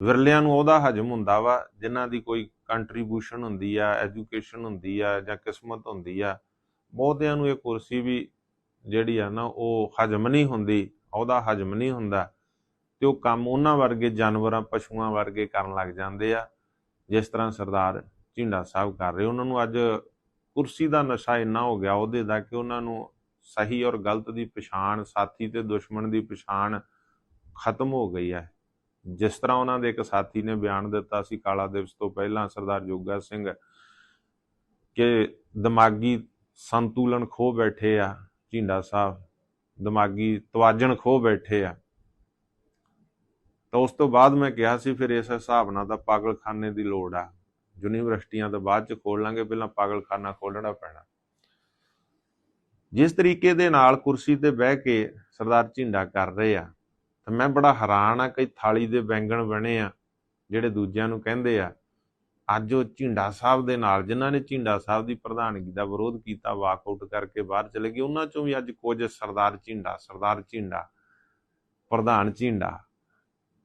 ਵਿਰਲਿਆਂ ਨੂੰ ਉਹਦਾ ਹਜਮ ਹੁੰਦਾ ਵਾ, ਜਿਨ੍ਹਾਂ ਦੀ ਕੋਈ ਕੰਟਰੀਬਿਊਸ਼ਨ ਹੁੰਦੀ ਆ ਐਜੂਕੇਸ਼ਨ ਹੁੰਦੀ ਆ ਜਾਂ ਕਿਸਮਤ ਹੁੰਦੀ ਆ, ਬਹੁਤਿਆਂ ਨੂੰ ਇਹ ਕੁਰਸੀ ਵੀ ਜਿਹੜੀ ਆ ਨਾ ਉਹ ਹਜਮ ਨਹੀਂ ਹੁੰਦੀ, ਉਹਦਾ ਹਜਮ ਨਹੀਂ ਹੁੰਦਾ ਤੇ ਉਹ ਕੰਮ ਉਹਨਾਂ ਵਰਗੇ ਜਾਨਵਰਾਂ, ਪਸ਼ੂਆਂ ਵਰਗੇ ਕਰਨ ਲੱਗ ਜਾਂਦੇ ਆ, ਜਿਸ ਤਰ੍ਹਾਂ ਸਰਦਾਰ ਝਿੰਡਾ ਸਾਹਿਬ ਕਰ ਰਹੇ। ਉਹਨਾਂ ਨੂੰ ਅੱਜ ਕੁਰਸੀ ਦਾ ਨਸ਼ਾ ਇੰਨਾ ਹੋ ਗਿਆ ਉਹਦੇ ਦਾ ਕਿ ਉਹਨਾਂ ਨੂੰ ਸਹੀ ਔਰ ਗਲਤ ਦੀ ਪਛਾਣ, ਸਾਥੀ ਤੇ ਦੁਸ਼ਮਣ ਦੀ ਪਛਾਣ ਖਤਮ ਹੋ ਗਈ ਹੈ ਜਿਸ ਤਰ੍ਹਾਂ ਉਹਨਾਂ ਦੇ ਇੱਕ ਸਾਥੀ ਨੇ ਬਿਆਨ ਦਿੱਤਾ ਸੀ ਕਾਲਾ ਦਿਵਸ ਤੋਂ ਪਹਿਲਾਂ ਸਰਦਾਰ ਜੋਗਾ ਸਿੰਘ, ਕਿ ਦਿਮਾਗੀ ਸੰਤੁਲਨ ਖੋ ਬੈਠੇ ਆ, ਝਿੰਡਾ ਸਾਹਿਬ, ਦਿਮਾਗੀ ਤਵਾਜਣ ਖੋ ਬੈਠੇ ਆ। ਤਾਂ ਉਸ ਤੋਂ ਬਾਅਦ ਮੈਂ ਕਿਹਾ ਸੀ, ਫਿਰ ਇਸ ਹਿਸਾਬ ਨਾਲ ਤਾਂ ਪਾਗਲਖਾਨੇ ਦੀ ਲੋੜ ਆ। ਯੂਨੀਵਰਸਿਟੀਆਂ ਤਾਂ ਬਾਅਦ ਚ ਖੋਲ ਲਾਂਗੇ, ਪਹਿਲਾਂ ਪਾਗਲਖਾਨਾ ਖੋਲਣਾ ਪੈਣਾ। ਜਿਸ ਤਰੀਕੇ ਦੇ ਨਾਲ ਕੁਰਸੀ ਤੇ ਬਹਿ ਕੇ ਸਰਦਾਰ ਝਿੰਡਾ ਕਰ ਰਹੇ ਆ ਤਾਂ ਮੈਂ ਬੜਾ ਹੈਰਾਨ ਆ ਕਈ ਥਾਲੀ ਦੇ ਬੈਂਗਣ ਬਣੇ ਆ, ਜਿਹੜੇ ਦੂਜਿਆਂ ਨੂੰ ਕਹਿੰਦੇ ਆ। ਅੱਜ ਉਹ ਝਿੰਡਾ ਸਾਹਿਬ ਦੇ ਨਾਲ, ਜਿਨ੍ਹਾਂ ਨੇ ਝਿੰਡਾ ਸਾਹਿਬ ਦੀ ਪ੍ਰਧਾਨਗੀ ਦਾ ਵਿਰੋਧ ਕੀਤਾ ਵਾਕਆਊਟ ਕਰਕੇ ਬਾਹਰ ਚਲੇ ਗਏ, ਉਹਨਾਂ ਚੋਂ ਵੀ ਅੱਜ ਕੁਝ ਸਰਦਾਰ ਝਿੰਡਾ ਸਰਦਾਰ ਝਿੰਡਾ, ਪ੍ਰਧਾਨ ਝਿੰਡਾ।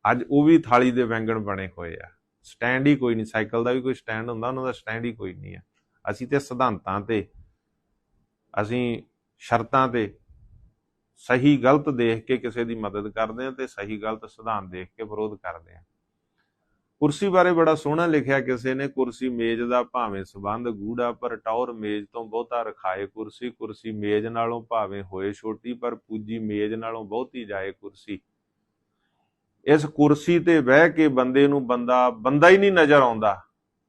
ਅੱਜ ਉਹ ਵੀ ਥਾਲੀ ਦੇ ਵੈਂਗਣ ਬਣੇ ਹੋਏ ਆ। ਸਟੈਂਡ ਹੀ ਕੋਈ ਨਹੀਂ, ਸਾਈਕਲ ਦਾ ਵੀ ਕੋਈ ਸਟੈਂਡ ਹੁੰਦਾ, ਉਹਨਾਂ ਦਾ ਸਟੈਂਡ ਹੀ ਕੋਈ ਨਹੀਂ ਆ। ਅਸੀਂ ਤੇ ਸਿਧਾਂਤਾਂ ਤੇ, ਅਸੀਂ ਸ਼ਰਤਾਂ ਤੇ ਸਹੀ ਗਲਤ ਦੇਖ ਕੇ ਕਿਸੇ ਦੀ ਮਦਦ ਕਰਦੇ ਆ ਤੇ ਸਹੀ ਗਲਤ ਸਿਧਾਂਤ ਦੇਖ ਕੇ ਵਿਰੋਧ ਕਰਦੇ ਆ। ਕੁਰਸੀ ਬਾਰੇ ਬੜਾ ਸੋਹਣਾ ਲਿਖਿਆ ਕਿਸੇ ਨੇ, ਕੁਰਸੀ ਮੇਜ਼ ਦਾ ਭਾਵੇਂ ਸਬੰਧ ਗੂੜਾ ਪਰ ਟੌਰ ਮੇਜ਼ ਤੋਂ ਬਹੁਤਾ ਰਖਾਏ ਕੁਰਸੀ ਕੁਰਸੀ ਮੇਜ਼ ਨਾਲੋਂ ਭਾਵੇਂ ਹੋਏ ਛੋਟੀ, ਪਰ ਪੂਜੀ ਮੇਜ਼ ਨਾਲੋਂ ਬਹੁਤੀ ਜਾਏ ਕੁਰਸੀ। ਇਸ ਕੁਰਸੀ ਤੇ ਬਹਿ ਕੇ ਬੰਦੇ ਨੂੰ ਬੰਦਾ ਬੰਦਾ ਹੀ ਨਹੀਂ ਨਜ਼ਰ ਆਉਂਦਾ।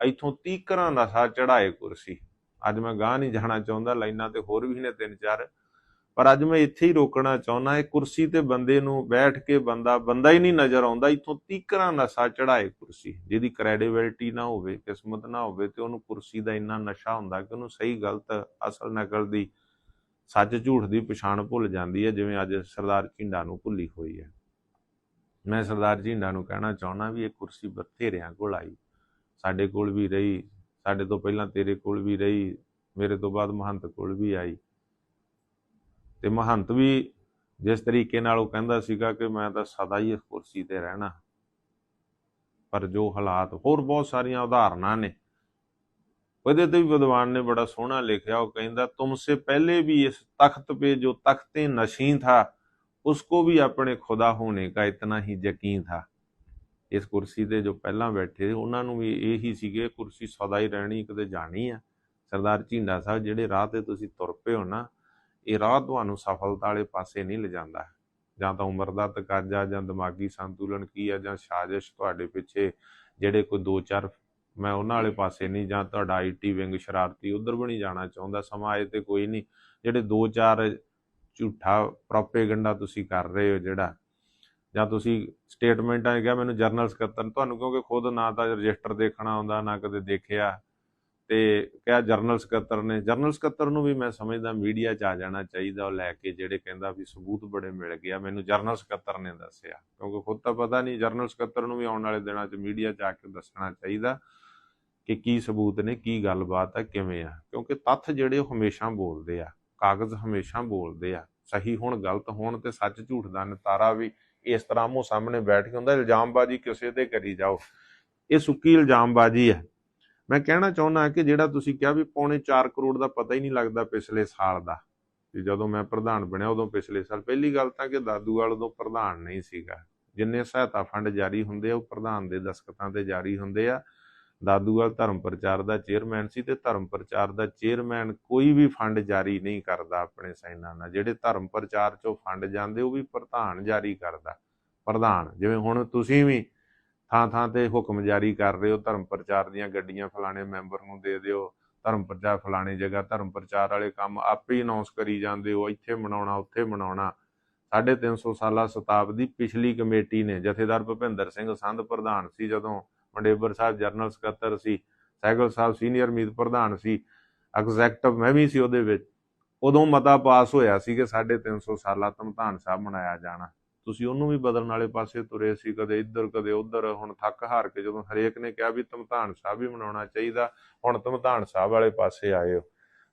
ਇਥੋਂ ਤੀਕਰਾਂ ਨਸ਼ਾ ਚੜਾਏ ਕੁਰਸੀ। ਅੱਜ ਮੈਂ ਗਾਹ ਨਹੀਂ ਜਾਣਾ ਚਾਹੁੰਦਾ, ਲਾਈਨਾਂ ਤੇ ਹੋਰ ਵੀ ਨੇ ਤਿੰਨ ਚਾਰ। ਪਰ ਅੱਜ ਮੈਂ ਇੱਥੇ ਹੀ ਰੋਕਣਾ ਚਾਹੁੰਦਾ, ਇਹ ਕੁਰਸੀ ਤੇ ਬੰਦੇ ਨੂੰ ਬੈਠ ਕੇ ਬੰਦਾ ਬੰਦਾ ਹੀ ਨਹੀਂ ਨਜ਼ਰ ਆਉਂਦਾ, ਇਥੋਂ ਤੀਕਰਾਂ ਨਸ਼ਾ ਚੜਾਏ ਕੁਰਸੀ, ਜਿਹਦੀ ਕ੍ਰੈਡੀਬਿਲਟੀ ਨਾ ਹੋਵੇ, ਕਿਸਮਤ ਨਾ ਹੋਵੇ ਤੇ ਉਹਨੂੰ ਕੁਰਸੀ ਦਾ ਇੰਨਾ ਨਸ਼ਾ ਹੁੰਦਾ ਕਿ ਉਹਨੂੰ ਸਹੀ ਗਲਤ ਅਸਲ ਨਕਲ ਦੀ ਸੱਚ ਝੂਠ ਦੀ ਪਛਾਣ ਭੁੱਲ ਜਾਂਦੀ ਹੈ, ਜਿਵੇਂ ਅੱਜ ਸਰਦਾਰ ਝਿੰਡਾ ਨੂੰ ਭੁੱਲੀ ਹੋਈ ਹੈ। ਮੈਂ ਸਰਦਾਰ ਝਿੰਡਾ ਨੂੰ ਕਹਿਣਾ ਚਾਹੁੰਦਾ ਵੀ ਇਹ ਕੁਰਸੀ ਬਥੇਰਿਆਂ ਕੋਲ ਆਈ। ਸਾਡੇ ਕੋਲ ਵੀ ਰਹੀ, ਸਾਡੇ ਤੋਂ ਪਹਿਲਾਂ ਤੇਰੇ ਕੋਲ ਵੀ ਰਹੀ, ਮੇਰੇ ਤੋਂ ਬਾਅਦ ਮਹੰਤ ਕੋਲ ਵੀ ਆਈ। ਤੇ ਮਹੰਤ ਵੀ ਜਿਸ ਤਰੀਕੇ ਨਾਲ ਉਹ ਕਹਿੰਦਾ ਸੀਗਾ ਕਿ ਮੈਂ ਤਾਂ ਸਦਾ ਹੀ ਇਸ ਕੁਰਸੀ ਤੇ ਰਹਿਣਾ ਪਰ ਜੋ ਹਾਲਾਤ ਹੋਰ ਬਹੁਤ ਸਾਰੀਆਂ ਉਦਾਹਰਨਾਂ ਨੇ ਉਹਦੇ ਤੇ ਵੀ ਵਿਦਵਾਨ ਨੇ ਬੜਾ ਸੋਹਣਾ ਲਿਖਿਆ ਉਹ ਕਹਿੰਦਾ ਤੁਮਸੇ ਪਹਿਲੇ ਵੀ ਇਸ ਤਖਤ पे जो तख्ते नशी था उसको भी अपने खुदा होने का इतना ही यकीन था ਇਸ ਕੁਰਸੀ ਤੇ ਜੋ ਪਹਿਲਾਂ ਬੈਠੇ ਉਹਨਾਂ ਨੂੰ ਵੀ ਇਹੀ ਸੀਗੇ ਕੁਰਸੀ ਸਦਾ ਹੀ ਰਹਿਣੀ ਕਦੇ ਜਾਣੀ ਆ ਸਰਦਾਰ ਝਿੰਡਾ ਸਾਹਿਬ ਜਿਹੜੇ ਰਾਹ ਤੇ ਤੁਸੀਂ ਤੁਰ ਪਏ ਹੋ ਨਾ ਇਹ ਰਾਹ ਤੁਹਾਨੂੰ ਸਫਲਤਾ ਵਾਲੇ ਪਾਸੇ ਨਹੀਂ ਲਿਜਾਂਦਾ। ਜਾਂ ਤਾਂ ਉਮਰ ਦਾ ਤਕਾਜ਼ਾ, ਜਾਂ ਦਿਮਾਗੀ ਸੰਤੁਲਨ ਕੀ ਆ, ਜਾਂ ਸਾਜ਼ਿਸ਼ ਤੁਹਾਡੇ ਪਿੱਛੇ ਜਿਹੜੇ ਕੋਈ ਦੋ ਚਾਰ ਮੈਂ ਉਹਨਾਂ ਵਾਲੇ ਪਾਸੇ ਨਹੀਂ, ਜਾਂ ਤੁਹਾਡਾ ਆਈਟੀ ਵਿੰਗ ਸ਼ਰਾਰਤੀ ਉਧਰ ਵੀ ਨਹੀਂ ਜਾਣਾ ਚਾਹੁੰਦਾ। ਸਮਾਂ ਆਏ ਤੇ ਕੋਈ ਨਹੀਂ। ਜਿਹੜੇ ਦੋ ਚਾਰ ਝੂਠਾ ਪ੍ਰੋਪੇਗੈਂਡਾ ਤੁਸੀਂ ਕਰ ਰਹੇ ਹੋ ਜਿਹੜਾ, ਜਾਂ ਤੁਸੀਂ ਸਟੇਟਮੈਂਟਾਂ ਕਿਹਾ ਮੈਨੂੰ ਜਰਨਲ ਸਕੱਤਰ ਤੁਹਾਨੂੰ ਕਿਉਂਕਿ ਖੁਦ ਨਾ ਤਾਂ ਰਜਿਸਟਰ ਦੇਖਣਾ ਆਉਂਦਾ, ਨਾ ਕਦੇ ਦੇਖਿਆ। ਤੇ ਕਿਹਾ ਜਰਨਲ ਸਕੱਤਰ ਨੇ, ਜਰਨਲ ਸਕੱਤਰ ਨੂੰ ਵੀ ਮੈਂ ਸਮਝਦਾ ਮੀਡੀਆ 'ਚ ਆ ਜਾਣਾ ਚਾਹੀਦਾ, ਉਹ ਲੈ ਕੇ ਜਿਹੜੇ ਕਹਿੰਦਾ ਵੀ ਸਬੂਤ ਬੜੇ ਮਿਲ ਗਿਆ ਮੈਨੂੰ ਜਰਨਲ ਸਕੱਤਰ ਨੇ ਦੱਸਿਆ। ਕਿਉਂਕਿ ਖੁਦ ਤਾਂ ਪਤਾ ਨਹੀਂ ਜਰਨਲ ਸਕੱਤਰ ਨੂੰ ਵੀ ਆਉਣ ਵਾਲੇ ਦਿਨਾਂ 'ਚ ਮੀਡੀਆ 'ਚ ਆ ਕੇ ਦੱਸਣਾ ਚਾਹੀਦਾ ਕਿ ਕੀ ਸਬੂਤ ਨੇ, ਕੀ ਗੱਲਬਾਤ ਆ, ਕਿਵੇਂ ਆ। ਕਿਉਂਕਿ ਤੱਥ ਜਿਹੜੇ ਉਹ ਹਮੇਸ਼ਾ ਬੋਲਦੇ ਆ, ਕਾਗਜ਼ ਹਮੇਸ਼ਾ ਬੋਲਦੇ ਆ, ਸਹੀ ਹੋਣ, ਗਲਤ ਹੋਣ ਤੇ ਸੱਚ ਝੂਠ ਦਾ ਨਿਤਾਰਾ ਵੀ ਇਸ ਤਰ੍ਹਾਂ ਮੋ ਸਾਹਮਣੇ ਬੈਠ ਕੇ ਹੁੰਦਾ, ਇਲਜ਼ਾਮਬਾਜ਼ੀ ਕਿਸੇ ਤੇ ਕਰੀ ਜਾਓ। ਇਹ ਸੁੱਕੀ ਇਲਜ਼ਾਮਬਾਜ਼ੀ ਹੈ ਮੈਂ ਕਹਿਣਾ ਚਾਹੁੰਦਾ ਕਿ ਜਿਹੜਾ ਤੁਸੀਂ ਕਿਹਾ ਵੀ ਪੌਣੇ 4 ਕਰੋੜ ਦਾ ਪਤਾ ਹੀ ਨਹੀਂ ਲੱਗਦਾ ਪਿਛਲੇ ਸਾਲ ਦਾ ਕਿ ਜਦੋਂ ਮੈਂ ਪ੍ਰਧਾਨ ਬਣਿਆ ਉਦੋਂ ਪਿਛਲੇ ਸਾਲ, ਪਹਿਲੀ ਗੱਲ ਤਾਂ ਕਿ ਦਾਦੂਵਾਲ ਉਦੋਂ ਪ੍ਰਧਾਨ ਨਹੀਂ ਸੀਗਾ। ਜਿੰਨੇ ਸਹਾਇਤਾ ਫੰਡ ਜਾਰੀ ਹੁੰਦੇ ਆ, ਉਹ ਪ੍ਰਧਾਨ ਦੇ ਦਸਖਤਾਂ ਤੇ ਜਾਰੀ ਹੁੰਦੇ ਆ। ਦਾਦੂਵਾਲ ਧਰਮ ਪ੍ਰਚਾਰ ਦਾ ਚੇਅਰਮੈਨ ਸੀ ਤੇ ਧਰਮ ਪ੍ਰਚਾਰ ਦਾ ਚੇਅਰਮੈਨ ਕੋਈ ਵੀ ਫੰਡ ਜਾਰੀ ਨਹੀਂ ਕਰਦਾ ਆਪਣੇ ਸਾਈਨਾਂ ਨਾਲ। ਜਿਹੜੇ ਧਰਮ ਪ੍ਰਚਾਰ ਚੋਂ ਫੰਡ ਜਾਂਦੇ, ਉਹ ਵੀ ਪ੍ਰਧਾਨ ਜਾਰੀ ਕਰਦਾ। ਪ੍ਰਧਾਨ, ਜਿਵੇਂ ਹੁਣ ਤੁਸੀਂ ਵੀ ਥਾਂ ਥਾਂ ਤੇ ਹੁਕਮ ਜਾਰੀ ਕਰ ਰਹੇ ਹੋ, ਧਰਮ ਪ੍ਰਚਾਰ ਦੀਆਂ ਗੱਡੀਆਂ ਫਲਾਣੇ ਮੈਂਬਰ ਨੂੰ ਦੇ ਦਿਓ, ਧਰਮ ਪ੍ਰਚਾਰ ਫਲਾਣੀ ਜਗ੍ਹਾ, ਧਰਮ ਪ੍ਰਚਾਰ ਵਾਲੇ ਕੰਮ ਆਪੇ ਹੀ ਅਨਾਉਂਸ ਕਰੀ ਜਾਂਦੇ ਹੋ, ਇੱਥੇ ਮਨਾਉਣਾ, ਉੱਥੇ ਮਨਾਉਣਾ। 350 ਸਾਲਾ ਸ਼ਤਾਬਦੀ ਪਿਛਲੀ ਕਮੇਟੀ ਨੇ, ਜਥੇਦਾਰ ਭੁਪਿੰਦਰ ਸਿੰਘ ਸੰਧ ਪ੍ਰਧਾਨ ਸੀ ਜਦੋਂ ਮੰਡੇਬਰ ਸਾਹਿਬ ਜਨਰਲ ਸਕੱਤਰ ਸੀ ਸਹਿਗਲ ਸਾਹਿਬ ਸੀਨੀਅਰ ਮੀਤ ਪ੍ਰਧਾਨ ਸੀ, ਐਗਜ਼ੈਕਟਿਵ ਮੈਂ ਵੀ ਸੀ ਉਹਦੇ ਵਿੱਚ। ਉਦੋਂ ਮਤਾ ਪਾਸ ਹੋਇਆ ਸੀ ਕਿ 350 ਸਾਲਾ ਧਮਧਾਨ ਸਾਹਿਬ ਮਨਾਇਆ ਜਾਣਾ। ਤੁਸੀਂ ਉਹਨੂੰ ਵੀ ਬਦਲਣ ਵਾਲੇ ਪਾਸੇ ਤੁਰੇ ਸੀ, ਕਦੇ ਇੱਧਰ, ਕਦੇ ਉੱਧਰ, ਹੁਣ ਥੱਕ ਹਾਰ ਕੇ ਜਦੋਂ ਹਰੇਕ ਨੇ ਕਿਹਾ ਵੀ ਧਮਧਾਨ ਸਾਹਿਬ ਵੀ ਮਨਾਉਣਾ ਚਾਹੀਦਾ, ਹੁਣ ਧਮਧਾਨ ਸਾਹਿਬ ਵਾਲੇ ਪਾਸੇ ਆਏ ਹੋ।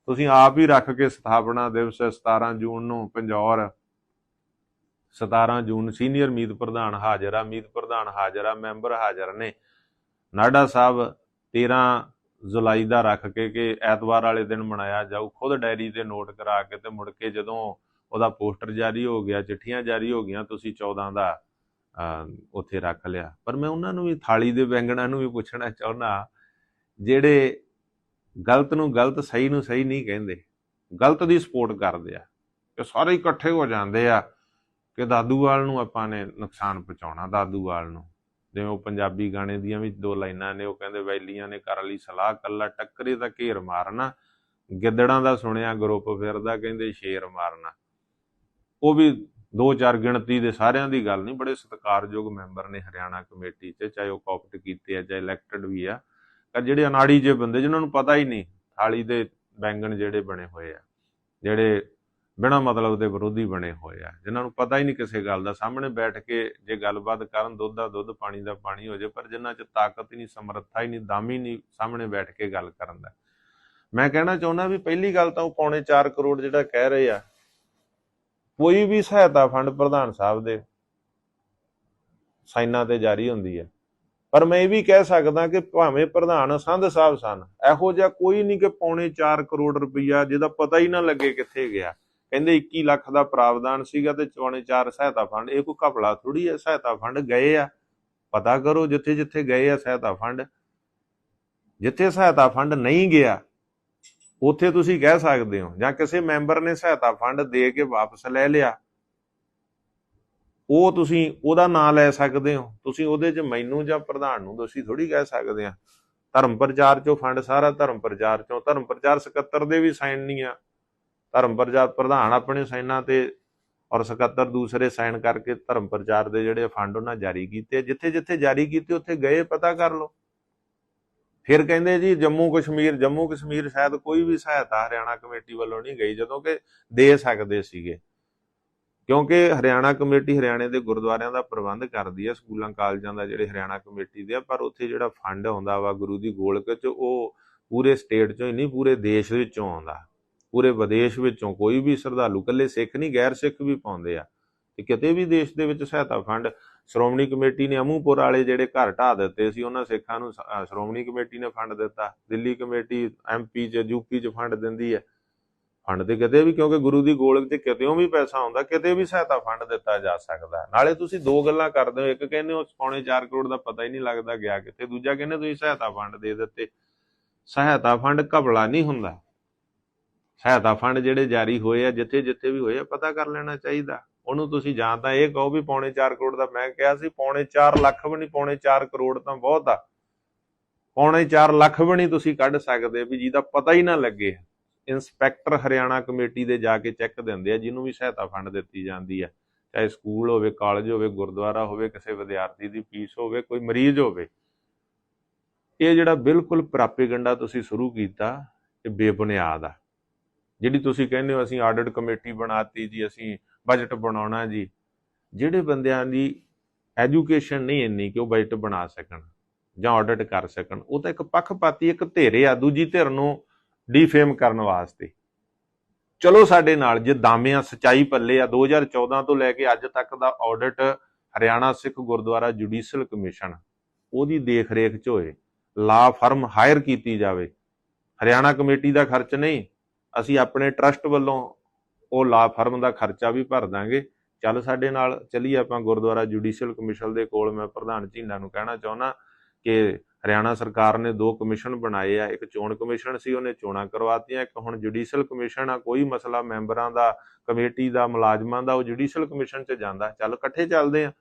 ਤੁਸੀਂ ਆਪ ਹੀ ਰੱਖ ਕੇ ਸਥਾਪਨਾ ਦਿਵਸ 17 ਜੂਨ ਨੂੰ ਪੰਜੌਰ। 17 ਜੂਨ ਸੀਨੀਅਰ ਮੀਤ ਪ੍ਰਧਾਨ ਹਾਜ਼ਰ ਆ, ਮੀਤ ਪ੍ਰਧਾਨ ਹਾਜ਼ਰ ਆ, ਮੈਂਬਰ ਹਾਜ਼ਰ ਨੇ। ਨਾਡਾ ਸਾਹਿਬ 13 ਜੁਲਾਈ ਦਾ ਰੱਖ ਕੇ ਕਿ ਐਤਵਾਰ ਵਾਲੇ ਦਿਨ ਮਨਾਇਆ ਜਾਊ, ਖੁਦ ਡਾਇਰੀ ਤੇ ਨੋਟ ਕਰਾ ਕੇ ਤੇ ਮੁੜ ਕੇ ਜਦੋਂ ਉਹਦਾ ਪੋਸਟਰ ਜਾਰੀ ਹੋ ਗਿਆ ਚਿੱਠੀਆਂ ਜਾਰੀ ਹੋ ਗਈਆਂ ਤੁਸੀਂ 14 ਦਾ ਅਹ, ਉੱਥੇ ਰੱਖ ਲਿਆ। ਪਰ ਮੈਂ ਉਹਨਾਂ ਨੂੰ ਵੀ ਥਾਲੀ ਦੇ ਵੈਂਗਣਾ ਨੂੰ ਵੀ ਪੁੱਛਣਾ ਚਾਹੁੰਦਾ ਜਿਹੜੇ ਗਲਤ ਨੂੰ ਗਲਤ ਸਹੀ ਨੂੰ ਸਹੀ ਨਹੀਂ ਕਹਿੰਦੇ ਗਲਤ ਦੀ ਸਪੋਰਟ ਕਰਦੇ ਆ ਕਿ ਸਾਰੇ ਇਕੱਠੇ ਹੋ ਜਾਂਦੇ ਆ ਕਿ ਦਾਦੂਵਾਲ ਨੂੰ ਆਪਾਂ ਨੇ ਨੁਕਸਾਨ ਪਹੁੰਚਾਉਣਾ ਦਾਦੂਵਾਲ ਨੂੰ। ਜਿਵੇਂ ਉਹ ਪੰਜਾਬੀ ਗਾਣੇ ਦੀਆਂ ਵੀ ਦੋ ਲਾਈਨਾਂ ਨੇ ਉਹ ਕਹਿੰਦੇ ਵੈਲੀਆਂ ਨੇ ਕਰ ਲਈ ਸਲਾਹ ਕੱਲਾ ਟੱਕਰੇ ਦਾ ਘੇਰ ਮਾਰਨਾ ਗਿੱਦੜਾਂ ਦਾ ਸੁਣਿਆ ਗਰੁੱਪ ਫਿਰਦਾ ਕਹਿੰਦੇ ਸ਼ੇਰ ਮਾਰਨਾ। ਉਹ ਵੀ ਦੋ ਚਾਰ ਗਿਣਤੀ ਦੇ ਸਾਰਿਆਂ ਦੀ ਗੱਲ ਨਹੀਂ, ਬੜੇ ਸਤਿਕਾਰਯੋਗ ਮੈਂਬਰ ਨੇ ਹਰਿਆਣਾ ਕਮੇਟੀ 'ਚ, ਚਾਹੇ ਉਹ ਕਾਪਟ ਕੀਤੇ ਆ, ਚਾਹੇ ਇਲੈਕਟਡ ਵੀ ਆ। ਪਰ ਜਿਹੜੇ ਅਨਾੜੀ ਜੇ ਬੰਦੇ, ਜਿਨ੍ਹਾਂ ਨੂੰ ਪਤਾ ਹੀ ਨਹੀਂ, ਥਾਲੀ ਦੇ ਬੈਂਗਣ ਜਿਹੜੇ ਬਣੇ ਹੋਏ ਆ, ਜਿਹੜੇ ਬਿਨਾਂ ਮਤਲਬ ਦੇ ਵਿਰੋਧੀ ਬਣੇ ਹੋਏ ਆ, ਜਿਨ੍ਹਾਂ ਨੂੰ ਪਤਾ ਹੀ ਨਹੀਂ ਕਿਸੇ ਗੱਲ ਦਾ, ਸਾਹਮਣੇ ਬੈਠ ਕੇ ਜੇ ਗੱਲਬਾਤ ਕਰਨ, ਦੁੱਧ ਦਾ ਦੁੱਧ, ਪਾਣੀ ਦਾ ਪਾਣੀ ਹੋ ਜੇ, ਪਰ ਜਿਨ੍ਹਾਂ 'ਚ ਤਾਕਤ ਹੀ ਨਹੀਂ, ਸਮਰੱਥਾ ਹੀ ਨਹੀਂ, ਦਮ ਹੀ ਨਹੀਂ, ਸਾਹਮਣੇ ਬੈਠ ਕੇ ਗੱਲ ਕਰਨ ਦਾ। ਮੈਂ ਕਹਿਣਾ ਚਾਹੁੰਦਾ ਵੀ ਪਹਿਲੀ ਗੱਲ ਤਾਂ ਉਹ ਪੌਣੇ 4 ਕਰੋੜ ਜਿਹੜਾ ਕਹਿ ਰਹੇ ਆ ਕੋਈ ਵੀ ਸਹਾਇਤਾ ਫੰਡ ਪ੍ਰਧਾਨ ਸਾਹਿਬ ਦੇ ਸਾਈਨਾਂ ਤੇ ਜਾਰੀ ਹੁੰਦੀ ਹੈ। ਪਰ ਮੈਂ ਇਹ ਵੀ ਕਹਿ ਸਕਦਾ ਕਿ ਭਾਵੇਂ ਪ੍ਰਧਾਨ ਸੰਧ ਸਾਹਿਬ ਸਨ, ਇਹੋ ਜਿਹਾ ਕੋਈ ਨਹੀਂ ਕਿ ਪੌਣੇ 4 ਕਰੋੜ ਰੁਪਈਆ ਜਿਹਦਾ ਪਤਾ ਹੀ ਨਾ ਲੱਗੇ ਕਿੱਥੇ ਗਿਆ। ਕਹਿੰਦੇ 21 ਲੱਖ ਦਾ ਪ੍ਰਾਵਧਾਨ ਸੀਗਾ ਤੇ ਪੌਣੇ 4 ਸਹਾਇਤਾ ਫੰਡ, ਇਹ ਕੋਈ ਘਪਲਾ ਥੋੜੀ ਹੈ, ਸਹਾਇਤਾ ਫੰਡ ਗਏ ਆ। ਪਤਾ ਕਰੋ ਜਿੱਥੇ ਜਿੱਥੇ ਗਏ ਆ ਸਹਾਇਤਾ ਫੰਡ। ਜਿੱਥੇ ਸਹਾਇਤਾ ਫੰਡ ਨਹੀਂ ਗਿਆ ਉੱਥੇ ਤੁਸੀਂ ਕਹਿ ਸਕਦੇ ਹੋ, ਜਾਂ ਕਿਸੇ ਮੈਂਬਰ ਨੇ ਸਹਾਇਤਾ ਫੰਡ ਦੇ ਕੇ ਵਾਪਸ ਲੈ ਲਿਆ, ਉਹ ਤੁਸੀਂ ਉਹਦਾ ਨਾਂ ਲੈ ਸਕਦੇ ਹੋ। ਤੁਸੀਂ ਉਹਦੇ 'ਚ ਮੈਨੂੰ ਜਾਂ ਪ੍ਰਧਾਨ ਨੂੰ ਦੋਸ਼ੀ ਥੋੜੀ ਕਹਿ ਸਕਦੇ ਆ। ਧਰਮ ਪ੍ਰਚਾਰ 'ਚੋਂ ਫੰਡ ਸਾਰਾ ਧਰਮ ਪ੍ਰਚਾਰ 'ਚੋਂ, ਧਰਮ ਪ੍ਰਚਾਰ ਸਕੱਤਰ ਦੇ ਵੀ ਸਾਈਨ ਨਹੀਂ ਆ। ਧਰਮ ਪ੍ਰਚਾਰ ਪ੍ਰਧਾਨ ਆਪਣੇ ਸਾਈਨਾਂ ਤੇ ਔਰ ਸਕੱਤਰ ਦੂਸਰੇ ਸਾਈਨ ਕਰਕੇ ਧਰਮ ਪ੍ਰਚਾਰ ਦੇ ਜਿਹੜੇ ਫੰਡ ਉਹਨਾਂ ਜਾਰੀ ਕੀਤੇ ਜਿੱਥੇ ਜਿੱਥੇ ਜਾਰੀ ਕੀਤੇ, ਉੱਥੇ ਗਏ, ਪਤਾ ਕਰ ਲਓ। ਫਿਰ ਕਹਿੰਦੇ ਜੀ ਜੰਮੂ ਕਸ਼ਮੀਰ ਜੰਮੂ ਕਸ਼ਮੀਰ ਸ਼ਾਇਦ ਕੋਈ ਵੀ ਸਹਾਇਤਾ ਹਰਿਆਣਾ ਕਮੇਟੀ ਵੱਲੋਂ ਨਹੀਂ ਗਈ, ਜਦੋਂ ਕਿ ਦੇ ਸਕਦੇ ਸੀਗੇ। ਕਿਉਂਕਿ ਹਰਿਆਣਾ ਕਮੇਟੀ ਹਰਿਆਣੇ ਦੇ ਗੁਰਦੁਆਰਿਆਂ ਦਾ ਪ੍ਰਬੰਧ ਕਰਦੀ ਹੈ ਸਕੂਲਾਂ, ਕਾਲਜਾਂ ਦਾ ਜਿਹੜੇ ਹਰਿਆਣਾ ਕਮੇਟੀ ਦੇ ਆ, ਪਰ ਉੱਥੇ ਜਿਹੜਾ ਫੰਡ ਆਉਂਦਾ ਵਾ ਗੁਰੂ ਦੀ ਗੋਲਕ ਚ, ਉਹ ਪੂਰੇ ਸਟੇਟ ਚੋਂ ਹੀ ਨਹੀਂ, ਪੂਰੇ ਦੇਸ਼ ਵਿੱਚੋਂ ਆਉਂਦਾ। ਪੂਰੇ ਵਿਦੇਸ਼ ਵਿੱਚੋਂ ਕੋਈ ਵੀ ਸ਼ਰਧਾਲੂ ਕੱਲੇ ਸਿੱਖ ਨਹੀਂ, ਗੈਰ ਸਿੱਖ ਵੀ ਪਾਉਂਦੇ ਆ। ਤੇ ਕਿਤੇ ਵੀ ਦੇਸ਼ ਦੇ ਵਿੱਚ ਸਹਾਇਤਾ ਫੰਡ ਸ਼੍ਰੋਮਣੀ ਕਮੇਟੀ ਨੇ ਅਮੂਪੁਰ ਵਾਲੇ ਜਿਹੜੇ ਘਰ ਢਾਹ ਦਿੱਤੇ ਸੀ, ਉਹਨਾਂ ਸਿੱਖਾਂ ਨੂੰ ਸ਼੍ਰੋਮਣੀ ਕਮੇਟੀ ਨੇ ਫੰਡ ਦਿੱਤਾ। ਦਿੱਲੀ ਕਮੇਟੀ ਐਮਪੀ ਚ ਯੂਪੀ ਚ ਫੰਡ ਦਿੰਦੀ ਹੈ। ਫੰਡ ਤੇ ਕਿਤੇ ਵੀ, ਕਿਉਂਕਿ ਗੁਰੂ ਦੀ ਗੋਲਕ ਤੇ ਕਿਤੇੋਂ ਵੀ ਪੈਸਾ ਆਉਂਦਾ, ਕਿਤੇ ਵੀ ਸਹਾਇਤਾ ਫੰਡ ਦਿੱਤਾ ਜਾ ਸਕਦਾ ਨਾਲੇ ਤੁਸੀਂ ਦੋ ਗੱਲਾਂ ਕਰਦੇ ਹੋ, ਇੱਕ ਕਹਿੰਦੇ ਹੋ ਪੌਣੇ 4 ਕਰੋੜ ਦਾ ਪਤਾ ਹੀ ਨਹੀਂ ਲੱਗਦਾ ਗਿਆ ਕਿਤੇ ਦੂਜਾ ਕਹਿੰਦੇ ਤੁਸੀਂ ਸਹਾਇਤਾ ਫੰਡ ਦੇ ਦਿੱਤੇ। ਸਹਾਇਤਾ ਫੰਡ ਘਬਲਾ ਨਹੀਂ ਹੁੰਦਾ। ਸਹਾਇਤਾ ਫੰਡ ਜਿਹੜੇ ਜਾਰੀ ਹੋਏ ਆ ਜਿੱਥੇ ਜਿੱਥੇ ਵੀ ਹੋਏ ਆ, ਪਤਾ ਕਰ ਲੈਣਾ ਚਾਹੀਦਾ। ਉਹਨੂੰ ਤੁਸੀਂ ਜਾਂ ਤਾਂ ਇਹ ਕਹੋ ਵੀ ਪੌਣੇ 4 ਕਰੋੜ ਦਾ ਮੈਂ ਕਿਹਾ ਸੀ, ਪੌਣੇ 4 ਲੱਖ ਵੀ ਨਹੀਂ, ਪੌਣੇ 4 ਕਰੋੜ ਤਾਂ ਬਹੁਤ ਆ। ਪੌਣੇ 4 ਲੱਖ ਵੀ ਨਹੀਂ ਤੁਸੀਂ ਕੱਢ ਸਕਦੇ ਵੀ ਜਿਹਦਾ ਪਤਾ ਹੀ ਨਾ ਲੱਗੇ। ਇੰਸਪੈਕਟਰ ਹਰਿਆਣਾ ਕਮੇਟੀ ਦੇ ਜਾ ਕੇ ਚੈੱਕ ਦਿੰਦੇ ਆ, ਜਿਹਨੂੰ ਵੀ ਸਹਾਇਤਾ ਫੰਡ ਦਿੱਤੀ ਜਾਂਦੀ ਆ। ਚਾਹੇ ਸਕੂਲ ਹੋਵੇ, ਕਾਲਜ ਹੋਵੇ, ਗੁਰਦੁਆਰਾ ਹੋਵੇ, ਕਿਸੇ ਵਿਦਿਆਰਥੀ ਦੀ ਫੀਸ ਹੋਵੇ, ਕੋਈ ਮਰੀਜ਼ ਹੋਵੇ। ਇਹ ਜਿਹੜਾ ਬਿਲਕੁਲ ਪ੍ਰਾਪੇਗੰਡਾ ਤੁਸੀਂ ਸ਼ੁਰੂ ਕੀਤਾ, ਇਹ ਬੇਬੁਨਿਆਦ ਆ। ਜਿਹੜੀ ਤੁਸੀਂ ਕਹਿੰਦੇ ਹੋ, ਅਸੀਂ ਆਡਿਟ ਕਮੇਟੀ ਬਣਾਤੀ ਜੀ, ਅਸੀਂ ਬਜਟ ਬਣਾਉਣਾ ਜੀ। ਜਿਹੜੇ ਬੰਦਿਆਂ ਦੀ ਐਜੂਕੇਸ਼ਨ ਨਹੀਂ ਇੰਨੀ ਕਿ ਉਹ ਬਜਟ ਬਣਾ ਸਕਣ ਜਾਂ ਆਡਿਟ ਕਰ ਸਕਣ, ਉਹ ਤਾਂ ਇੱਕ ਪੱਖਪਾਤੀ, ਇੱਕ ਧਿਰ ਆ, ਦੂਜੀ ਧਿਰ ਨੂੰ ਡੀਫੇਮ ਕਰਨ ਵਾਸਤੇ। ਚਲੋ ਸਾਡੇ ਨਾਲ, ਜੇ ਦਾਮਿਆਂ ਸਚਾਈ ਪੱਲੇ ਆ 2014 ਤੋਂ ਲੈ ਕੇ ਅੱਜ ਤੱਕ ਦਾ audit Haryana Sikh Gurdwara judicial commission ਉਹਦੀ ਦੇਖ-ਰੇਖ 'ਚ ਹੋਏ, ਲਾ ਫਰਮ ਹਾਇਰ ਕੀਤੀ ਜਾਵੇ। ਹਰਿਆਣਾ ਕਮੇਟੀ ਦਾ ਖਰਚ ਨਹੀਂ, ਅਸੀਂ ਆਪਣੇ ਟਰਸਟ ਵੱਲੋਂ ਉਹ ਲਾ ਫਰਮ ਦਾ ਖਰਚਾ ਵੀ ਭਰ ਦਾਂਗੇ। ਚੱਲ ਸਾਡੇ ਨਾਲ ਚੱਲੀਏ ਆਪਾਂ ਗੁਰਦੁਆਰਾ ਜੁਡੀਸ਼ੀਅਲ ਕਮਿਸ਼ਨ ਦੇ ਕੋਲ। ਮੈਂ ਪ੍ਰਧਾਨ ਝੀਂਡਾ ਨੂੰ ਕਹਿਣਾ ਚਾਹੁੰਦਾ ਕਿ ਹਰਿਆਣਾ ਸਰਕਾਰ ਨੇ ਦੋ ਕਮਿਸ਼ਨ ਬਣਾਏ ਆ। ਇੱਕ ਚੋਣ ਕਮਿਸ਼ਨ ਸੀ, ਉਹਨੇ ਚੋਣਾਂ ਕਰਵਾਤੀਆਂ। ਇੱਕ ਹੁਣ ਜੁਡੀਸ਼ੀਅਲ ਕਮਿਸ਼ਨ ਆ। ਕੋਈ ਮਸਲਾ ਮੈਂਬਰਾਂ ਦਾ, ਕਮੇਟੀ ਦਾ, ਮੁਲਾਜ਼ਮਾਂ ਦਾ, ਉਹ ਜੁਡੀਸ਼ੀਅਲ ਕਮਿਸ਼ਨ 'ਚ ਜਾਂਦਾ। ਚੱਲ ਇਕੱਠੇ ਚੱਲਦੇ ਆ।